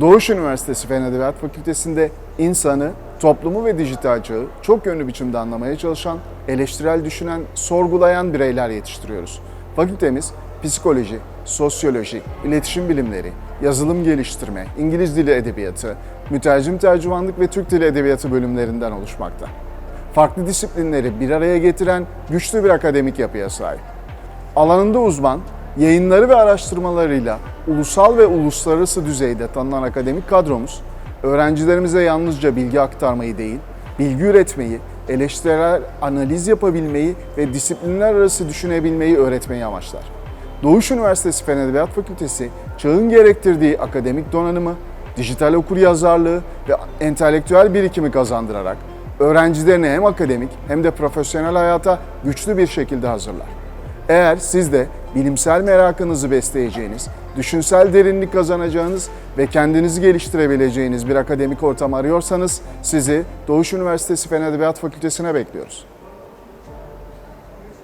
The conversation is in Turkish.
Doğuş Üniversitesi Fen Edebiyat Fakültesi'nde insanı, toplumu ve dijital çağı çok yönlü biçimde anlamaya çalışan, eleştirel düşünen, sorgulayan bireyler yetiştiriyoruz. Fakültemiz psikoloji, sosyoloji, iletişim bilimleri, yazılım geliştirme, İngiliz dili edebiyatı, mütercim tercümanlık ve Türk dili edebiyatı bölümlerinden oluşmakta. Farklı disiplinleri bir araya getiren güçlü bir akademik yapıya sahip. Alanında uzman, yayınları ve araştırmalarıyla ulusal ve uluslararası düzeyde tanınan akademik kadromuz, öğrencilerimize yalnızca bilgi aktarmayı değil, bilgi üretmeyi, eleştirel analiz yapabilmeyi ve disiplinler arası düşünebilmeyi öğretmeyi amaçlar. Doğuş Üniversitesi Fen Edebiyat Fakültesi, çağın gerektirdiği akademik donanımı, dijital okuryazarlığı ve entelektüel birikimi kazandırarak öğrencilerini hem akademik hem de profesyonel hayata güçlü bir şekilde hazırlar. Eğer siz de bilimsel merakınızı besleyeceğiniz, düşünsel derinlik kazanacağınız ve kendinizi geliştirebileceğiniz bir akademik ortam arıyorsanız sizi Doğuş Üniversitesi Fen Edebiyat Fakültesine bekliyoruz.